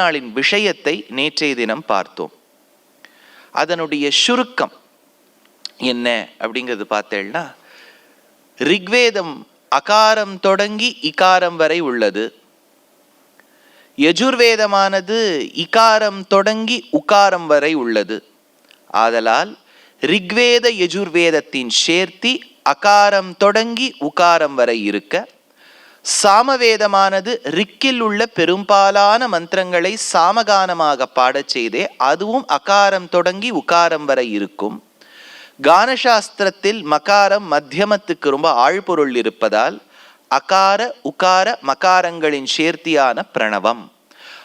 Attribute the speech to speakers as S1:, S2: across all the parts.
S1: நாளின் விஷயத்தை நேற்றைய தினம் பார்த்தோம். அதனுடைய சுருக்கம் என்ன அப்படிங்கிறது பார்த்தேன்னா ரிக்வேதம் அகாரம் தொடங்கி இகாரம் வரை உள்ளது. யஜுர்வேதமானது இகாரம் தொடங்கி உகாரம் வரை உள்ளது. ஆதலால் ரிக்வேத யஜுர்வேதத்தின் சேர்த்தி அகாரம் தொடங்கி உகாரம் வரை இருக்க சாமவேதமானது ரிக்கில் உள்ள பெரும்பாலான மந்திரங்களை சாமகானமாக பாடச் செய்தே அதுவும் அகாரம் தொடங்கி உகாரம் வரை இருக்கும். கானசாஸ்திரத்தில் மகாரம் மத்தியமத்துக்கு ரொம்ப ஆழ்பொருள் இருப்பதால் அகார உகார மகாரங்களின் சேர்த்தியான பிரணவம்.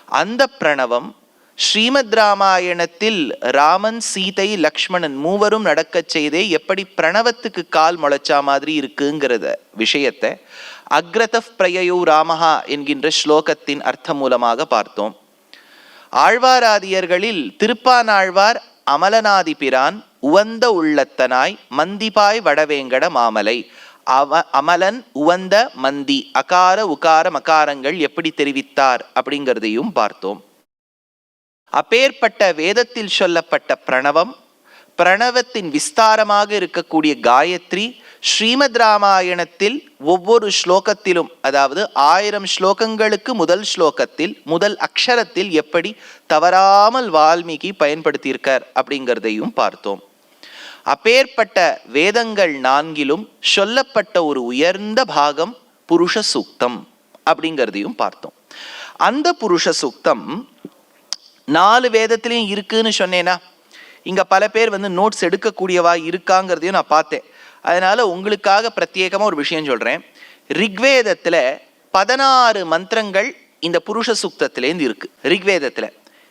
S1: அந்த பிரணவம் ஸ்ரீமத் ராமாயணத்தில் ராமன் சீதை லக்ஷ்மணன் மூவரும் நடக்கச் செய்தே எப்படி பிரணவத்துக்கு கால் முளைச்சா மாதிரி இருக்குங்கிறத விஷயத்தை அக்ரத பிரயோ ராமஹா என்கின்ற ஸ்லோகத்தின் அர்த்தம் மூலமாக பார்த்தோம். ஆழ்வாராதியர்களில் திருப்பானாழ்வார் அமலநாதி பிரான் உவந்த உள்ளத்தனாய் மந்திபாய் வடவேங்கட மாமலை. அவ அமலன் உவந்த மந்தி அகார உகார மகாரங்கள் எப்படி தெரிவித்தார் அப்படிங்கிறதையும் பார்த்தோம். அப்பேற்பட்ட வேதத்தில் சொல்லப்பட்ட பிரணவம் பிரணவத்தின் விஸ்தாரமாக இருக்கக்கூடிய காயத்ரி ஸ்ரீமத் ராமாயணத்தில் ஒவ்வொரு ஸ்லோகத்திலும் அதாவது ஆயிரம் ஸ்லோகங்களுக்கு முதல் ஸ்லோகத்தில் முதல் அக்ஷரத்தில் எப்படி தவறாமல் வால்மீகி பயன்படுத்தியிருக்கார் அப்படிங்கிறதையும் பார்த்தோம். அப்பேற்பட்ட வேதங்கள் நான்கிலும் சொல்லப்பட்ட ஒரு உயர்ந்த பாகம் புருஷ சூக்தம் அப்படிங்கிறதையும் பார்த்தோம். அந்த புருஷ சூக்தம் நாலு வேதத்திலையும் இருக்குன்னு சொன்னேன்னா இங்கே பல பேர் வந்து நோட்ஸ் எடுக்கக்கூடியவா இருக்காங்கிறதையும் நான் பார்த்தேன். அதனால் உங்களுக்காக பிரத்யேகமாக ஒரு விஷயம் சொல்கிறேன் ரிக்வேதத்தில் பதினாறு மந்திரங்கள் இந்த புருஷ சுக்தத்திலேருந்து இருக்கு. ரிக்வேதத்தில்.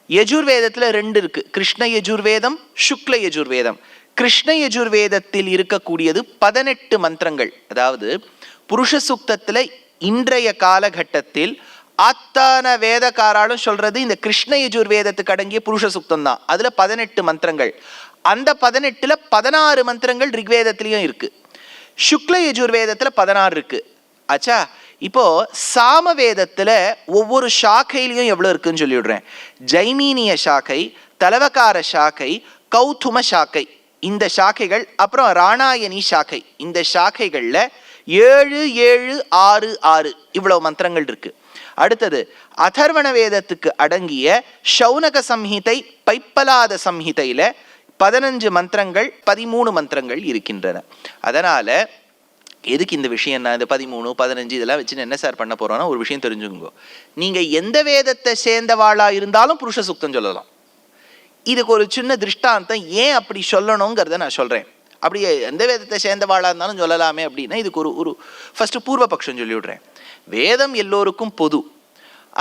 S1: யஜுர்வேதத்தில் ரெண்டு இருக்கு. கிருஷ்ண யஜுர்வேதம் சுக்ல யஜுர்வேதம். கிருஷ்ண யஜுர்வேதத்தில் இருக்கக்கூடியது பதினெட்டு மந்திரங்கள். அதாவது புருஷ சுக்தத்தில் இன்றைய காலகட்டத்தில் அத்தனை வேதக்காராலும் சொல்றது இந்த கிருஷ்ண யஜுர்வேதத்துக்கு அடங்கிய புருஷ சுக்தம் தான் அதுல பதினெட்டு மந்திரங்கள். அந்த பதினெட்டுல பதினாறு மந்திரங்கள் ரிக்வேதத்திலையும் இருக்கு. சுக்ல யஜுர்வேதத்துல பதினாறு இருக்கு. ஆச்சா இப்போ சாம வேதத்துல ஒவ்வொரு சாக்கையிலையும் எவ்வளவு இருக்குன்னு சொல்லிவிடுறேன் ஜைமீனிய சாக்கை தலவக்கார சாக்கை கௌதும சாக்கை இந்த சாக்கைகள் அப்புறம் ராணாயணி சாக்கை. இந்த சாக்கைகள்ல ஏழு ஏழு ஆறு ஆறு இவ்வளவு மந்திரங்கள் இருக்கு. அடுத்தது அதர்வண வேதத்துக்கு அடங்கிய சௌனக சம்ஹிதை பைப்பலாத சம்ஹிதையில பதினஞ்சு மந்திரங்கள் பதிமூணு மந்திரங்கள் இருக்கின்றன. அதனால எதுக்கு இந்த விஷயம் என்ன? இந்த பதிமூணு பதினஞ்சு இதெல்லாம் வச்சு என்ன சார் பண்ண போறோம்னா ஒரு விஷயம் தெரிஞ்சுக்கோங்க. நீங்க எந்த வேதத்தை சேர்ந்தவாளா இருந்தாலும் புருஷ சுத்தம் சொல்லலாம். இதுக்கு ஒரு சின்ன திருஷ்டாந்தம் ஏன் அப்படி சொல்லணுங்கிறத நான் சொல்றேன். அப்படியே எந்த வேதத்தை சேர்ந்தவாளாக இருந்தாலும் சொல்லலாமே அப்படின்னா இதுக்கு ஒரு ஒரு ஃபஸ்ட்டு பூர்வ பட்சம் சொல்லிவிடுறேன் வேதம் எல்லோருக்கும் பொது.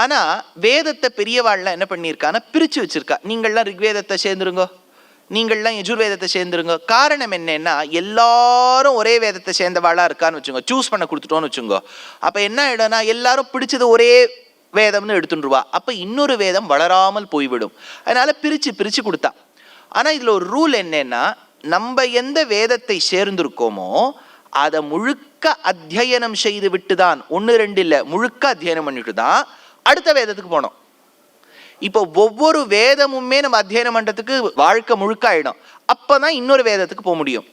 S1: ஆனால் வேதத்தை பெரியவாள்லாம் என்ன பண்ணியிருக்கான்னா பிரித்து வச்சுருக்கா. நீங்கள்லாம் ரிக்வேதத்தை சேர்ந்துருங்கோ. நீங்கள்லாம் யஜுர்வேதத்தை சேர்ந்துருங்க. காரணம் என்னன்னா எல்லாரும் ஒரே வேதத்தை சேர்ந்தவாளாக இருக்கான்னு வச்சுங்க. சூஸ் பண்ண கொடுத்துட்டோன்னு வச்சுங்க. அப்போ என்ன ஆகிடும்னா எல்லாரும் பிடிச்சது ஒரே வேதம்னு எடுத்துருவா அப்போ இன்னொரு வேதம் வளராமல் போய்விடும். அதனால் பிரித்து பிரித்து கொடுத்தா. ஆனால் இதில் ஒரு ரூல் என்னென்னா நம்ம எந்த வேதத்தை சேர்ந்திருக்கோமோ அதை முழுக்க அத்தியனம் செய்து விட்டு தான் ஒன்று ரெண்டு இல்லை முழுக்க அத்தியனம் பண்ணிட்டு தான் அடுத்த வேதத்துக்கு போனோம். இப்போ ஒவ்வொரு வேதமுமே நம்ம அத்தியனம் பண்ணுறதுக்கு வாழ்க்கை முழுக்க அப்போ தான் இன்னொரு வேதத்துக்கு போக முடியும்.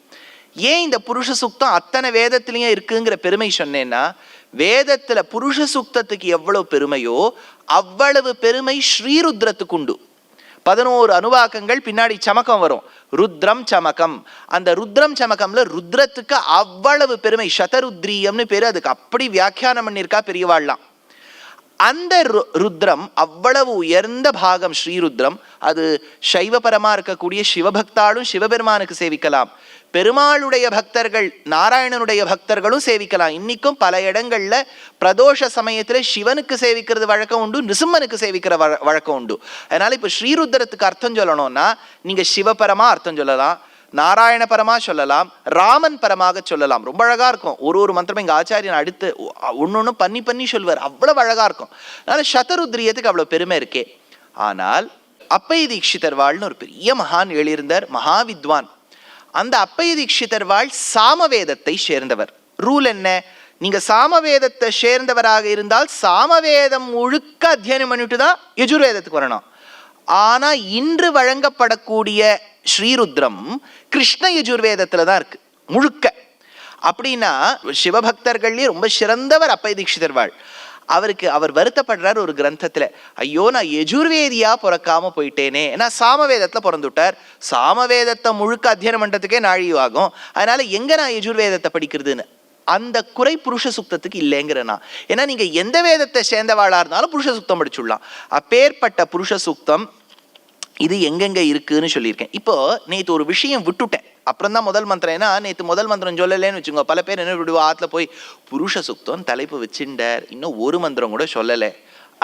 S1: ஏன் இந்த புருஷ சுக்தம் அத்தனை வேதத்திலையும் இருக்குங்கிற பெருமை சொன்னேன்னா வேதத்தில் புருஷ சுக்தத்துக்கு எவ்வளோ பெருமையோ அவ்வளவு பெருமை ஸ்ரீருத்ரத்துக்கு உண்டு. பதினோரு அணுவாக்கங்கள் பின்னாடி சமக்கம் வரும். ருத்ரம் சமக்கம். அந்த ருத்ரம் சமக்கம்ல ருத்ரத்துக்கு அவ்வளவு பெருமை. சதருத்ரீயம்னு பேரு அதுக்கு அப்படி வியாக்கியானம் பண்ணியிருக்கா பெரியவாள்லாம். அந்த ரு- ருத்ரம் அவ்வளவு உயர்ந்த பாகம் ஸ்ரீருத்ரம் அது சைவபரமா இருக்கக்கூடிய சிவபக்தாலும் சிவபெருமானுக்கு சேவிக்கலாம். பெருமாளுடைய பக்தர்கள் நாராயணனுடைய பக்தர்களும் சேவிக்கலாம். இன்னைக்கும் பல இடங்கள்ல பிரதோஷ சமயத்தில் சிவனுக்கு சேவிக்கிறது வழக்கம் உண்டு நிசும்மனுக்கு சேவிக்கிற வழக்கம் உண்டு. அதனால இப்போ ஸ்ரீருத்ரத்துக்கு அர்த்தம் சொல்லணும்னா நீங்க சிவபரமா அர்த்தம் சொல்லலாம் நாராயண பரமா சொல்லலாம் ராமன் பரமாக சொல்லலாம். ரொம்ப அழகா இருக்கும். ஒரு ஒரு மந்திரமும் எங்க ஆச்சாரியன் அடுத்து ஒன்னொன்னு பண்ணி பண்ணி சொல்வார் அவ்வளவு அழகா இருக்கும். அதனால சதருத்ரியத்துக்கு அவ்வளவு பெருமை இருக்கே. ஆனால் அப்பை தீட்சிதர் வாழ்னு ஒரு பெரிய மகான் எழுதியிருந்தார் மகாவித்வான். அந்த அப்பைய தீட்சிதர் வாழ் சாமவேதத்தை சேர்ந்தவர். ரூல் என்ன? நீங்க சாமவேதத்தை சேர்ந்தவராக இருந்தால் சாமவேதம் முழுக்க அத்தியனம் பண்ணிட்டு தான் யஜுர்வேதத்துக்கு வரணும். ஆனா இன்று வழங்கப்படக்கூடிய ஸ்ரீருத்ரம் கிருஷ்ண யஜுர்வேதத்துல தான் இருக்கு. முழுக்க. அப்படின்னா சிவபக்தர்கள்லேயே ரொம்ப சிறந்தவர் அப்பை தீட்சிதர் வாழ். அவருக்கு அவர் வருத்தப்படுறார் ஒரு கிரந்தத்தில். ஐயோ நான் எஜுர்வேதியாக பிறக்காம போயிட்டேனே. ஏன்னா சாமவேதத்தில் பிறந்துட்டார். சாமவேதத்தை முழுக்க அத்தியனம் பண்ணுறதுக்கே நாழிவாகும் ஆகும் அதனால் எங்கே நான் எஜுர்வேதத்தை படிக்கிறதுன்னு? அந்த குறை புருஷ சுத்தத்துக்கு இல்லைங்கிறனா ஏன்னா நீங்கள் எந்த வேதத்தை சேர்ந்தவாளாக இருந்தாலும் புருஷ சுத்தம் படிச்சுடலாம். அப்பேற்பட்ட புருஷ சுத்தம் இது எங்கெங்க இருக்குன்னு சொல்லியிருக்கேன். இப்போ நேற்று ஒரு விஷயம் விட்டுட்டேன். அப்புறம் தான் முதல் மந்திரம். ஏன்னா நேற்று முதல் மந்திரம் சொல்லலைன்னு வச்சுக்கோங்க. பல பேர் என்ன விடுவா? ஆத்துல போய் புருஷ சுத்தம் தலைப்பு வச்சுட்டார் இன்னும் ஒரு மந்திரம் கூட சொல்லலை.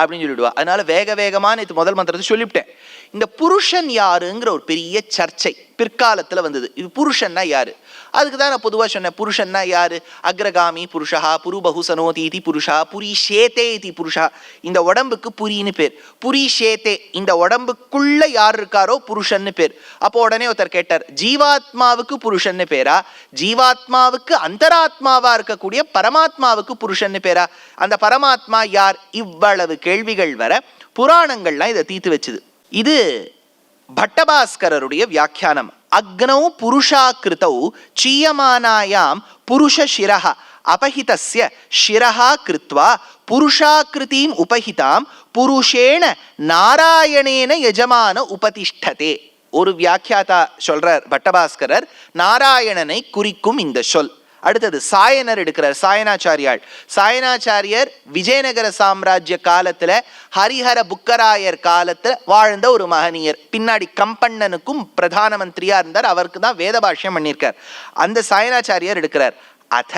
S1: அப்படின்னு சொல்லிவிடுவா அதனால வேக வேகமாக நேற்று முதல் மந்திரத்தை சொல்லிவிட்டேன். இந்த புருஷன் யாருங்கிற ஒரு பெரிய சர்ச்சை பிற்காலத்தில் வந்தது. இது புருஷன்னா யாரு? அதுக்கு தான் நான் பொதுவாக சொன்னேன் புருஷன்னா யாரு? அக்ரகாமி புருஷா புரு பகுசனோதி இதி புருஷா புரி ஷேத்தே இதி புருஷா. இந்த உடம்புக்கு புரின்னு பேர். புரி ஷேத்தே இந்த உடம்புக்குள்ள யார் இருக்காரோ புருஷன்னு பேர். அப்போ உடனே ஒருத்தர் கேட்டார் ஜீவாத்மாவுக்கு புருஷன்னு பேரா? ஜீவாத்மாவுக்கு அந்தராத்மாவா இருக்கக்கூடிய பரமாத்மாவுக்கு புருஷன்னு பேரா? அந்த பரமாத்மா யார்? இவ்வளவு கேள்விகள் வர புராணங்கள்லாம் இதை தீர்த்து வச்சுது. இது பட்டபாஸ்கரருடைய வியாக்கியானம். அக்னௌ புருஷாக்கிருத்தௌ சீயமானாயாம் புருஷ சிரஹ அபஹிதஸ்ய சிரஹ கிருத்வா புருஷாக்கிருத்தீம் உபஹிதாம் புருஷேண நாராயணேன எஜமான உபதிஷ்டதே. ஒரு வியாக்கியாதா சொல்றார் பட்டபாஸ்கரர் நாராயணனை குறிக்கும் இந்த சொல். அடுத்தது சாயனர் எடுக்கிறார் சாயனாச்சாரியாள் சாயனாச்சாரியர் விஜயநகர சாம்ராஜ்ய காலத்துல ஹரிஹர புக்கராயர் காலத்துல வாழ்ந்த ஒரு மகனியர். பின்னாடி கம்பண்ணனுக்கும் பிரதான மந்திரியா இருந்தார். அவருக்கு தான் வேத பாஷ்யம் பண்ணியிருக்கார். அந்த சாயனாச்சாரியார் எடுக்கிறார். அத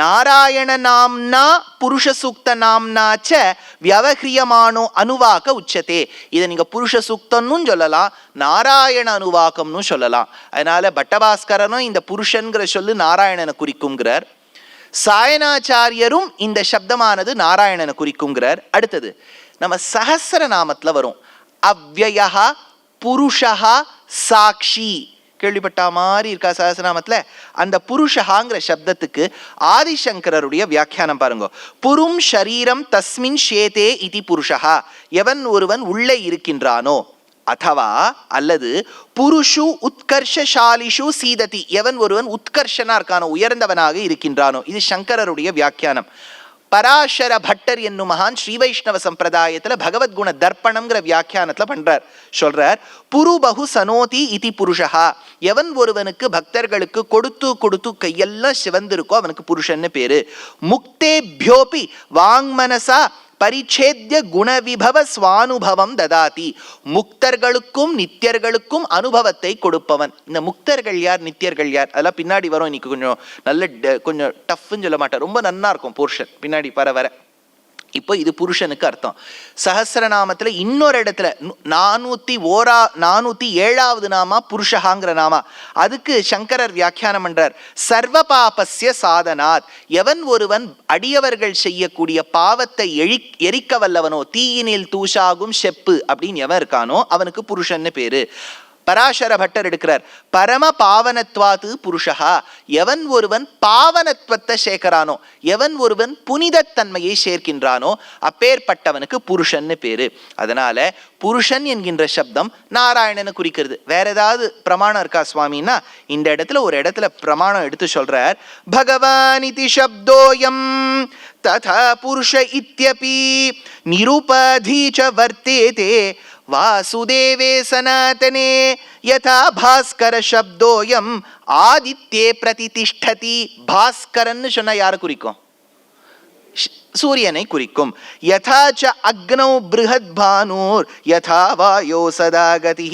S1: நாராயண நாம்னா புருஷ சூக்த நாம்னா ச வியவஹ்ரியமானோ அனுவாக உச்சதே இதை நீங்கள் புருஷ சூக்தம்னு சொல்லலாம் நாராயண அனுவாக்கம்னு சொல்லலாம். அதனால பட்டபாஸ்கரனும் இந்த புருஷன்கிற சொல்லு நாராயணனை குறிக்குங்கிறார் சாயனாச்சாரியரும் இந்த சப்தமானது நாராயணனை குறிக்குங்கிறார் அடுத்தது நம்ம சஹஸ்ர நாமத்தில் வரும். அவ்வயா புருஷா சாட்சி கேள்விப்பட்ட மாதிரி இருக்கா சஹஸ்ரநாமத்துல அந்த புருஷஹாங்கிற சப்தத்துக்கு ஆதிசங்கரருடைய வியாக்கியானம் பாருங்க. புரும் ஷரீரம் தஸ்மின் ஷேதே இதி புருஷஹா. எவன் ஒருவன் உள்ளே இருக்கின்றானோ அதவா அல்லது புருஷு உத்கர்ஷாலிஷு சீததி எவன் ஒருவன் உத்கர்ஷனா இருக்கானோ உயர்ந்தவனாக இருக்கின்றானோ. இது சங்கரருடைய வியாக்கியானம். பராசர பட்டர் என்னும் மகான் ஸ்ரீ வைஷ்ணவ சம்பிரதாயத்துல பகவத்குண தர்ப்பணம்ங்கிற வியாக்கியானத்தில் பண்றார். சொல்றார் புரு பகு சனோதி இதி புருஷா எவன் ஒருவனுக்கு பக்தர்களுக்கு கொடுத்து கொடுத்து கையெல்லாம் சிவந்திருக்கோ அவனுக்கு புருஷன்னு பேரு. முக்தேபியோபி வாங்மனசா பரிச்சேத்திய குணவிபவ சுவானுபவம் ததாதி. முக்தர்களுக்கும் நித்தியர்களுக்கும் அனுபவத்தை கொடுப்பவன். இந்த முக்தர்கள் யார் நித்தியர்கள் யார்? அதெல்லாம் பின்னாடி வரும். இன்னைக்கு கொஞ்சம் நல்ல ட- கொஞ்சம் டஃப்னு சொல்ல மாட்டேன். ரொம்ப நன்னா இருக்கும் போர்ஷன் பின்னாடி வர வர. இப்போ இது புருஷனுக்கு அர்த்தம். சஹசிரநாமத்தில் இன்னொரு இடத்துல நானூற்றி ஓரா நானூற்றி ஏழாவது நாமா புருஷஹாங்கிற நாமா. அதுக்கு சங்கரர் வியாக்கியானம் பண்றார். சர்வ பாபஸ்ய சாதனாத். எவன் ஒருவன் அடியவர்கள் செய்யக்கூடிய பாவத்தை எழி எரிக்க வல்லவனோ தீயினில் தூஷாகும் செப்பு அப்படின்னு எவன் இருக்கானோ அவனுக்கு புருஷன்னு பேரு. பராசர பட்டர் எடுக்கிறார். பரம பாவனத்வாது புருஷா எவன் ஒருவன் பாவனத்துவத்தை சேர்க்கிறானோ எவன் ஒருவன் புனிதத்தன்மையை சேர்க்கின்றானோ அப்பேற்பட்டவனுக்கு புருஷன்னு பேரு. அதனால புருஷன் என்கின்ற சப்தம் நாராயணனை குறிக்கிறது. வேற ஏதாவது பிரமாணம் இருக்கா சுவாமின்னா இந்த இடத்துல ஒரு இடத்துல பிரமாணம் எடுத்து சொல்றார். பகவான் இது சப்தோயம் ததா புருஷ இத்தியபி நிருபாதி ச வர்த்தேதே வாசுதேவே சனாதனே யதா பாஸ்கர சப்தோயம் ஆதித்யே பிரதிதிஷ்டதி பாஸ்கரன்னு சொன்னால் யாரை குறிக்கும்? சூரியனை குறிக்கும். யதா ச அக்னௌ பிருஹத் பானூர் யதா வாயோ சதாகதி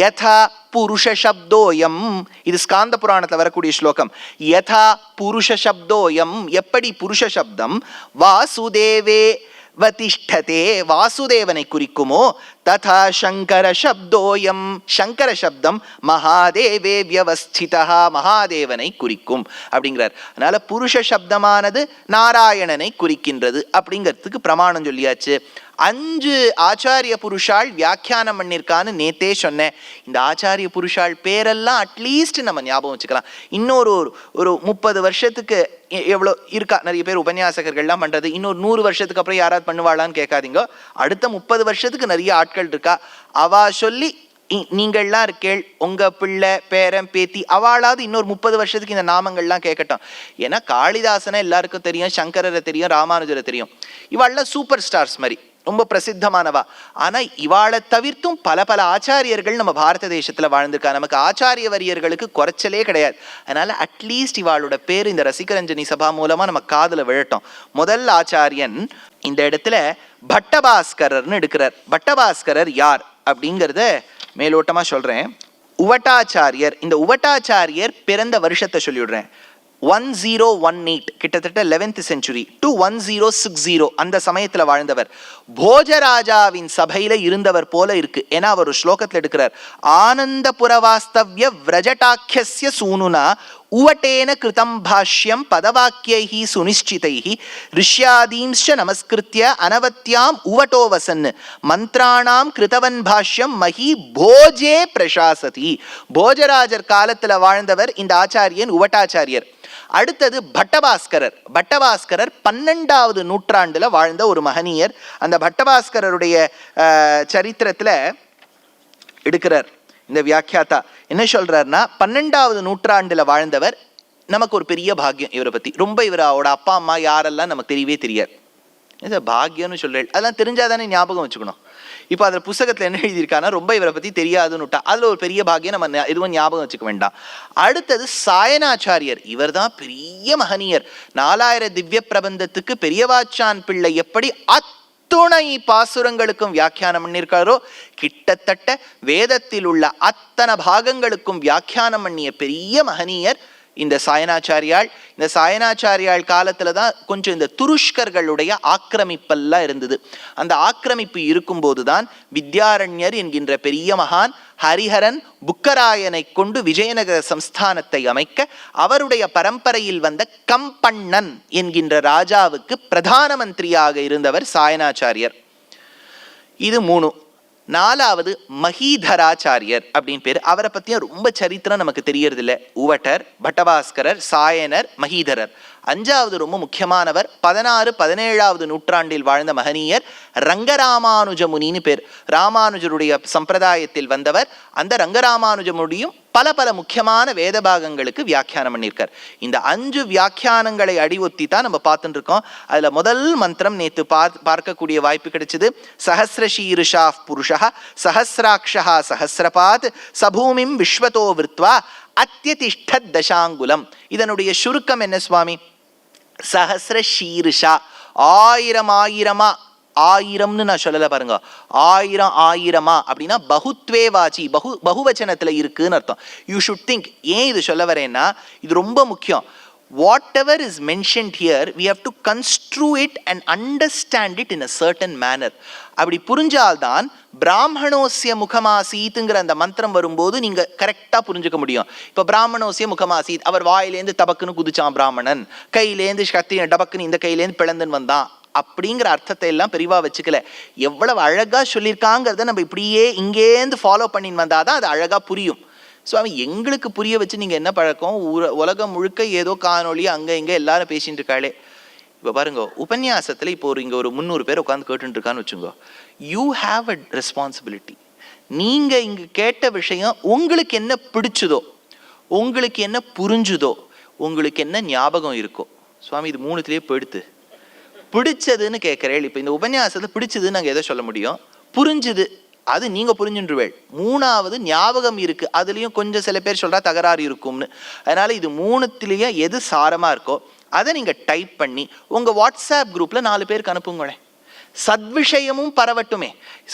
S1: யதா புருஷ சப்தோயம் இது ஸ்காந்த புராணத்தில் வரக்கூடிய ஸ்லோகம். யதா புருஷ சப்தோயம் எப்படி புருஷ சப்தம் வாசுதேவே வதிஷ்டதே வாசுதேவனை குறிக்குமோ? ததா சங்கர சப்தோயம். சங்கர சப்தம் மகாதேவே வியவஸ்திதா மகாதேவனை குறிக்கும் அப்படிங்கிறார். அதனால புருஷ சப்தமானது நாராயணனை குறிக்கின்றது அப்படிங்கிறதுக்கு பிரமாணம் சொல்லியாச்சு. அஞ்சு ஆச்சாரிய புருஷாள் வியாக்கியானம் பண்ணியிருக்கான்னு நேத்தே சொன்னேன். இந்த ஆச்சாரிய புருஷாள் பேரெல்லாம் அட்லீஸ்ட் நம்ம ஞாபகம் வச்சுக்கலாம். இன்னொரு ஒரு ஒரு முப்பது வருஷத்துக்கு எ- எவ்வளோ இருக்கா? நிறைய பேர் உபன்யாசகர்கள்லாம் பண்ணுறது இன்னொரு நூறு வருஷத்துக்கு அப்புறம் யாராவது பண்ணுவாளான்னு கேட்காதீங்க. அடுத்த முப்பது வருஷத்துக்கு நிறைய ஆட்கள் இருக்கா? அவா சொல்லி நீங்கள்லாம் இருக்கேள். உங்கள் பிள்ளை பேரன் பேத்தி அவளாவது இன்னொரு முப்பது வருஷத்துக்கு இந்த நாமங்கள்லாம் கேட்கட்டும். ஏன்னா காளிதாசனை எல்லாருக்கும் தெரியும் சங்கரரை தெரியும் ராமானுஜரை தெரியும். இவாள்லாம் சூப்பர் ஸ்டார்ஸ் மாதிரி. ரொம்ப பிரசித்தமானவா. ஆனா இவாளை தவிர்த்தும் பல பல ஆச்சாரியர்கள் நம்ம பாரத தேசத்துல வாழ்ந்திருக்கா நமக்கு ஆச்சாரிய வரியர்களுக்கு குறைச்சலே கிடையாது. அதனால அட்லீஸ்ட் இவாளோட பேர் இந்த ரசிகரஞ்சனி சபா மூலமா நம்ம காதுல விழட்டும். முதல் ஆச்சாரியன் இந்த இடத்துல பட்டபாஸ்கரர்னு எடுக்கிறார். பட்டபாஸ்கரர் யார்? அப்படிங்கிறத மேலோட்டமா சொல்றேன். உவட்டாச்சாரியர். இந்த உவட்டாச்சாரியர் பிறந்த வருஷத்தை சொல்லிவிடுறேன். ஒன் ஜீரோ ஒன் எயிட் கிட்டத்தட்ட eleventh century to one zero six zero அந்த சமயத்தில் வாழ்ந்தவர். போஜராஜாவின் சபையில இருந்தவர் போல இருக்கு. ஏன்னா அவர் ஒரு ஸ்லோகத்தில் எடுக்கிறார். ஆனந்த புரவாஸ்தவ்ய விரஜட்டாக்கியஸ்ய சூனுனா உவட்டேன கிருதம் பாஷ்யம் பதவாக்கியை சுனிச்சிதை ரிஷ்யாதீம்ஷ நமஸ்கிருத்திய அனவத்தியாம் உவட்டோ வசன் மந்த்ராணாம் கிருதவன் பாஷ்யம் மகி போஜே பிரசாசதி போஜராஜர் காலத்தில் வாழ்ந்தவர் இந்த ஆச்சாரியன் உவட்டாச்சாரியர் அடுத்தது பட்டபாஸ்கரர் பட்டபாஸ்கரர் பன்னெண்டாவது நூற்றாண்டில் வாழ்ந்த ஒரு மகனியர் அந்த பட்டபாஸ்கரருடைய சரித்திரத்தில் எடுக்கிறார் இந்த வியாக்கியாத்தா என்ன சொல்கிறாருன்னா பன்னெண்டாவது நூற்றாண்டில் வாழ்ந்தவர் நமக்கு ஒரு பெரிய பாக்கியம் இவரை பற்றி ரொம்ப இவர் அவரோட அப்பா அம்மா யாரெல்லாம் நமக்கு தெரியவே தெரியாது. இது பாக்கியம்னு சொல்றேன் அதெல்லாம் தெரிஞ்சாதானே ஞாபகம் வச்சுக்கணும். இப்போ அதில் புஸ்தகத்தில் என்ன எழுதியிருக்காங்கன்னா ரொம்ப இவரை பற்றி தெரியாதுன்னு விட்டா அதில் ஒரு பெரிய பாக்கியம் நம்ம எதுவும் ஞாபகம் வச்சுக்க வேண்டாம். அடுத்தது சாயனாச்சாரியர். இவர் தான் பெரிய மகனியர். நாலாயிர திவ்ய பிரபந்தத்துக்கு பெரியவாச்சான் பிள்ளை எப்படி அத் அத்துணை பாசுரங்களுக்கும் வியாக்கியானம் பண்ணியிருக்காரோ? கிட்டத்தட்ட வேதத்தில் உள்ள அத்தனை பாகங்களுக்கும் வியாக்கியானம் பண்ணிய பெரிய மகனியர் இந்த சாயனாச்சாரியாள் இந்த சாயனாச்சாரியாள் காலத்தில் தான் கொஞ்சம் இந்த துருஷ்கர்களுடைய ஆக்கிரமிப்பெல்லாம் இருந்தது. அந்த ஆக்கிரமிப்பு இருக்கும்போது தான் வித்யாரண்யர் என்கின்ற பெரிய மகான் ஹரிஹரன் புக்கராயனை கொண்டு விஜயநகர சம்ஸ்தானத்தை அமைக்க அவருடைய பரம்பரையில் வந்த கம்பண்ணன் என்கின்ற ராஜாவுக்கு பிரதான மந்திரியாக இருந்தவர் சாயனாச்சாரியர். இது மூணு. நாலாவது மகீதராச்சாரியர் அப்படின்னு பேர். அவரை பற்றியும் ரொம்ப சரித்திரம் நமக்கு தெரியறதில்ல. உவட்டர் பட்டபாஸ்கரர் சாயனர் மகீதரர். அஞ்சாவது ரொம்ப முக்கியமானவர் பதினாறு பதினேழாவது நூற்றாண்டில் வாழ்ந்த மகனீயர் ரங்கராமானுஜ முனின்னு பேர். ராமானுஜருடைய சம்பிரதாயத்தில் வந்தவர். அந்த ரங்கராமானுஜ முனியும் பல பல முக்கியமான வேத பாகங்களுக்கு வியாக்கியானம் பண்ணியிருக்கார். இந்த அஞ்சு வியாக்கியானங்களை அடிவொத்தி தான் நம்ம பார்த்துட்டு இருக்கோம் அதுல முதல் மந்திரம் நேத்து பார் பார்க்கக்கூடிய வாய்ப்பு கிடைச்சது. சஹசிரஷீருஷா புருஷா சஹசிராட்சா சஹசிரபாத் சபூமிம் விஸ்வதோ விருத்வா அத்தியதிஷ்டத் தசாங்குலம் இதனுடைய சுருக்கம் என்ன சுவாமி? சஹசிர ஷீருஷா ஆயிரம் ஆயிரமா ஆயிரம்னு நான் சொல்லல பாருங்க. ஆயிரம் ஆயிரமா அப்படின்னா பகுத்வே வாச்சி பகு பகுவச்சனத்தில் இருக்குன்னு அர்த்தம். யூ ஷுட் திங்க் ஏன் இது சொல்ல வரேன்னா இது ரொம்ப முக்கியம். Whatever is mentioned here we have to construe it and understand it in a certain manner அப்படி புரிஞ்சால்தான் பிராமணோசிய முகமாசீத்துங்கிற அந்த மந்திரம் வரும்போது நீங்கள் கரெக்டாக புரிஞ்சுக்க முடியும். இப்போ பிராமணோசிய முகமாசீத் அவர் வாயிலேருந்து தபக்குன்னு குதிச்சான் பிராமணன் கையிலேருந்து சக்தி டபக்குன்னு இந்த கையிலேருந்து பிளந்துன்னு வந்தான். அப்படிங்கிற அர்த்தத்தை எல்லாம் பெரிவா வச்சுக்கல. எவ்வளவு அழகாக சொல்லியிருக்காங்கிறத நம்ம இப்படியே இங்கேருந்து ஃபாலோ பண்ணின்னு வந்தாதான் அது அழகாக புரியும். சுவாமி எங்களுக்கு புரிய வச்சு நீங்க என்ன பழக்கம்? ஊர- உலகம் முழுக்க ஏதோ காணொலி அங்க இங்க எல்லாரும் பேசிகிட்டு இருக்காளே. இப்போ பாருங்க உபன்யாசத்தில் இப்போ ஒரு இங்க ஒரு முந்நூறு பேர் உட்காந்து கேட்டுருக்கான்னு வச்சுங்கோ. யூ ஹாவ் அ ரெஸ்பான்சிபிலிட்டி நீங்க இங்க கேட்ட விஷயம் உங்களுக்கு என்ன பிடிச்சதோ உங்களுக்கு என்ன புரிஞ்சுதோ உங்களுக்கு என்ன ஞாபகம் இருக்கோ. சுவாமி இது மூணுத்திலேயே போயிடுத்து. பிடிச்சதுன்னு கேட்குறேன் இப்போ இந்த உபன்யாசத்தை பிடிச்சதுன்னு நாங்கள் எதை சொல்ல முடியும்? புரிஞ்சுது. அது நீங்கள் புரிஞ்சுன்றுவேள். மூணாவது ஞாபகம் இருக்குது அதுலேயும் கொஞ்சம் சில பேர் சொல்கிறா தகராறு இருக்கும்னு. அதனால் இது மூணுத்திலேயே எது சாரமாக இருக்கோ அதை நீங்கள் டைப் பண்ணி உங்கள் வாட்ஸ்அப் குரூப்பில் நாலு பேருக்கு அனுப்புங்களேன். சத்விஷயமும் பரவட்டுமே.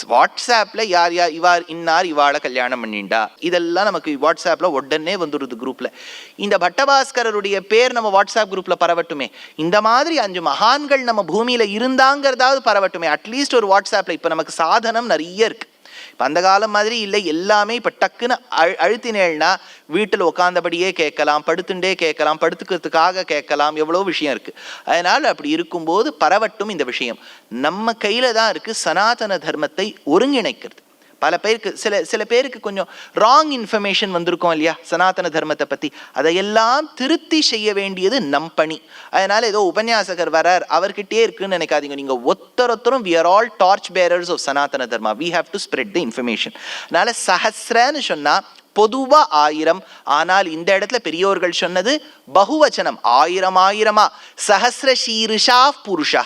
S1: வாட்ஸ்அப்பில் யார் யார் இவார் இன்னார் இவாளை கல்யாணம் பண்ணிண்டா? இதெல்லாம் நமக்கு வாட்ஸ்அப்பில் உடனே வந்துடுது குரூப்பில் இந்த பட்டபாஸ்கரருடைய பேர் நம்ம வாட்ஸ்அப் குரூப்பில் பரவட்டுமே. இந்த மாதிரி அஞ்சு மகான்கள் நம்ம பூமியில் இருந்தாங்கிறதாவது பரவட்டுமே. அட்லீஸ்ட் ஒரு வாட்ஸ்அப்பில் இப்போ நமக்கு சாதனம் நிறைய இருக்குது இப்போ அந்த காலம் மாதிரி இல்லை. எல்லாமே இப்போ டக்குன்னு அழு அழுத்தினேள்னா வீட்டில் உட்காந்தபடியே கேட்கலாம் படுத்துண்டே கேட்கலாம் படுத்துக்கிறதுக்காக கேட்கலாம். எவ்வளோ விஷயம் இருக்குது அதனால் அப்படி இருக்கும்போது பரவட்டும் இந்த விஷயம். நம்ம கையில் தான் இருக்குது சனாதன தர்மத்தை ஒருங்கிணைக்கிறது. பல பேருக்கு சில சில பேருக்கு கொஞ்சம் ராங் இன்ஃபர்மேஷன் வந்திருக்கோம் இல்லையா? சனாதன தர்மத்தை பற்றி அதையெல்லாம் திருத்தி செய்ய வேண்டியது நம் பணி. அதனால ஏதோ உபன்யாசகர் வரார் அவர்கிட்டயே இருக்குன்னு நினைக்காதீங்க. நீங்கள் ஒத்தரொத்தரும் we are all torch bearers of Sanatana Dharma. We have to spread the information அதனால சஹசிரன்னு சொன்னால் பொதுவாக ஆயிரம். ஆனால் இந்த இடத்துல பெரியோர்கள் சொன்னது பகுவச்சனம். ஆயிரம் ஆயிரமா. சஹசிர சீருஷா புருஷா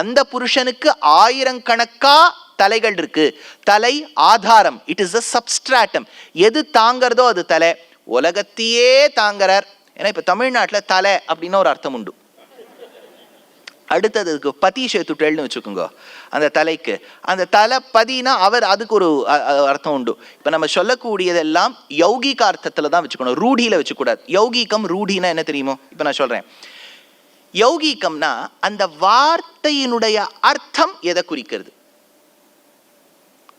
S1: அந்த புருஷனுக்கு ஆயிரம் கணக்கா தலைகள் இருக்கு. தலை ஆதாரம். இட் இஸ் அ சப்ஸ்ட்ராட்டம் எது தாங்கிறதோ அது தலை. உலகத்தையே தாங்குறார். ஏன்னா இப்போ தமிழ்நாட்டில் தலை அப்படின்னு ஒரு அர்த்தம் உண்டு. அடுத்ததுக்கு பதி சேத்துட்டேல்னு வச்சுக்கோங்க. அந்த தலைக்கு. அந்த தலை பதினா அவர் அதுக்கு ஒரு அர்த்தம் உண்டு. இப்போ நம்ம சொல்லக்கூடியதெல்லாம் யௌகிக அர்த்தத்தில் தான் வச்சுக்கணும். ரூடியில் வச்சுக்கூடாது. யௌகிகம் ரூடினா என்ன தெரியுமோ? இப்போ நான் சொல்கிறேன் யௌகிகம்னா அந்த வார்த்தையினுடைய அர்த்தம் எதை குறிக்கிறது?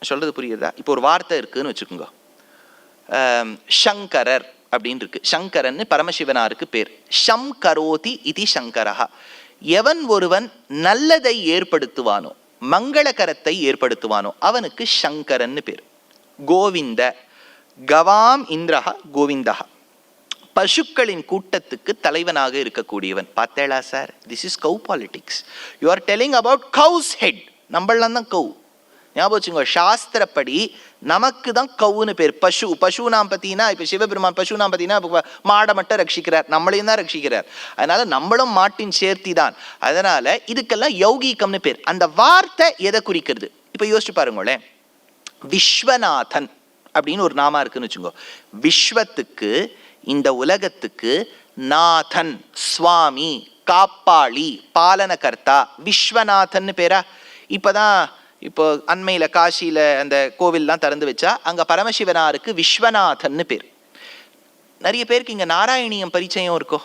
S1: சொல்கிறது புரியுதா? இப்போ ஒரு வார்த்தை இருக்குதுன்னு வச்சுக்கோங்க. ஷங்கரர் சங்கரர் அப்படின்னு இருக்கு. சங்கரன்னு பரமசிவனாருக்கு பேர். ஷம் கரோதி இது சங்கரஹா. எவன் ஒருவன் நல்லதை ஏற்படுத்துவானோ மங்களகரத்தை ஏற்படுத்துவானோ அவனுக்கு சங்கரன்னு பேர். கோவிந்த கவாம் இந்திரஹா கோவிந்தஹா. பசுக்களின் கூட்டத்துக்கு தலைவனாக இருக்கக்கூடியவன். பார்த்தேளா sir? This is cow politics you are telling about cow's head நம்மளாம் தான் கவு ஞாபகம் வச்சுங்க சாஸ்திரப்படி நமக்கு தான் கவுன்னு பேர். பசு பசு நாம் பார்த்தீங்கன்னா இப்போ சிவபெருமான் பசு நாம் பார்த்தீங்கன்னா இப்போ மாடை மட்டும் ரட்சிக்கிறார். நம்மளையும் தான் ரட்சிக்கிறார். அதனால நம்மளும் மாட்டின் சேர்த்தி தான். அதனால இதுக்கெல்லாம் யௌகீகம்னு பேர். அந்த வார்த்தை எதை குறிக்கிறது? இப்போ யோசிச்சு பாருங்களேன். விஸ்வநாதன் அப்படின்னு ஒரு நாமா இருக்குன்னு வச்சுக்கோ. விஸ்வத்துக்கு இந்த உலகத்துக்கு நாதன் சுவாமி காப்பாளி பாலனகர்த்தா விஸ்வநாதன் பேரா. இப்போதான் இப்போ அண்மையில காசியில அந்த கோவில்லாம் திறந்து வச்சா அங்க பரமசிவனாருக்கு விஸ்வநாதன்னு பேர். நிறைய பேருக்கு இங்க நாராயணியம் பரிச்சயம் இருக்கோ?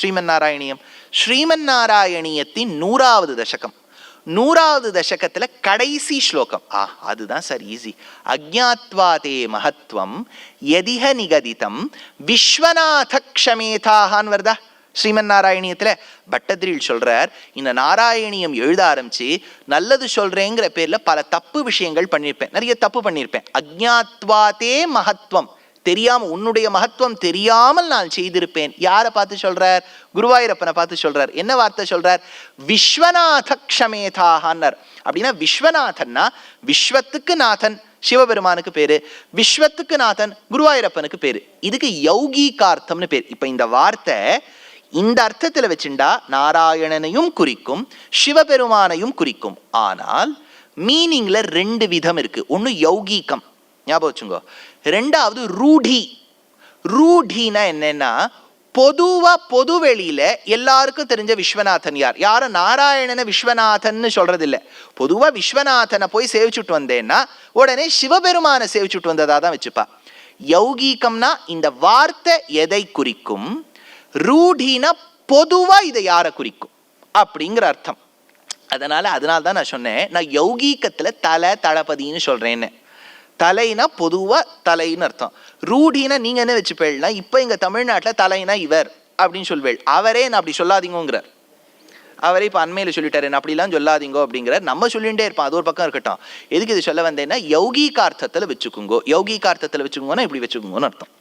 S1: ஸ்ரீமன் நாராயணியம் ஸ்ரீமன் நாராயணியத்தின் நூறாவது தசகம். நூறாவது தசகத்துல கடைசி ஸ்லோகம். ஆ அதுதான் சார் ஈஸி அஜ்ஞாத்வாதே மகத்வம் எதிக நிகதிதம் விஸ்வநாத க்ஷமேதாகான் வருதா? ஸ்ரீமன் நாராயணியத்துல பட்டதிரில் சொல்றார் இந்த நாராயணியம் எழுத ஆரம்பிச்சு நல்லது சொல்றேங்கிற பேரில் பல தப்பு விஷயங்கள் பண்ணியிருப்பேன் நிறைய தப்பு பண்ணியிருப்பேன் அஜ்ஞாத்வாதே மகத்துவம் தெரியாமல் உன்னுடைய மகத்துவம் தெரியாமல் நான் செய்திருப்பேன். யாரை பார்த்து சொல்றார்? குருவாயூரப்பனை பார்த்து சொல்றார். என்ன வார்த்தை சொல்கிறார் விஸ்வநாத க்ஷமேதாகன்னர் அப்படின்னா விஸ்வநாதன்னா விஸ்வத்துக்கு நாதன் சிவபெருமானுக்கு பேரு. விஸ்வத்துக்கு நாதன் குருவாயூரப்பனுக்கு பேர். இதுக்கு யௌகீகார்த்தம்னு பேர். இப்போ இந்த வார்த்தை இந்த அர்த்தத்தில் வச்சுண்டா நாராயணனையும் குறிக்கும் சிவபெருமானையும் குறிக்கும். ஆனால் மீனிங்ல ரெண்டு விதம் இருக்கு. ஒன்று யௌகீகம். ஞாபகம் வச்சுங்கோ. ரெண்டாவது ரூடி ரூடினா என்னன்னா பொதுவா பொது வெளியில எல்லாருக்கும் தெரிஞ்ச விஸ்வநாதன் யார்? யாரும் நாராயணனை விஸ்வநாதன் சொல்றது இல்லை பொதுவா விஸ்வநாதனை போய் சேவிச்சுட்டு வந்தேன்னா உடனே சிவபெருமானை சேவிச்சுட்டு வந்ததா தான் வச்சுப்பா. யௌகீகம்னா இந்த வார்த்தை எதை குறிக்கும்? ரூடினா பொதுவா இதை யாரை குறிக்கும்? அப்படிங்கிற அர்த்தம். அதனால அதனால தான் நான் சொன்னேன் நான் யௌகீகத்துல தலை தளபதின்னு சொல்றேன்னு. தலைனா பொதுவா தலைன்னு அர்த்தம். ரூடினா நீங்க என்ன வச்சுப்பேள்னா இப்போ இங்க தமிழ்நாட்டில் தலைனா இவர் அப்படின்னு சொல்வேள் அவரே நான் அப்படி சொல்லாதீங்கிறார் அவரே இப்போ அண்மையில் சொல்லிட்டாரு என்ன அப்படிலாம் சொல்லாதீங்கோ அப்படிங்கிற நம்ம சொல்லிகிட்டே இருப்போம் அது ஒரு பக்கம் இருக்கட்டும். எதுக்கு இது சொல்ல வந்தேன்னா யௌகீகார்த்தத்தில் வச்சுக்குங்கோ. யௌகீகார்த்தத்தில் வச்சுக்கோங்கன்னா இப்படி வச்சுக்கோங்கன்னு அர்த்தம்.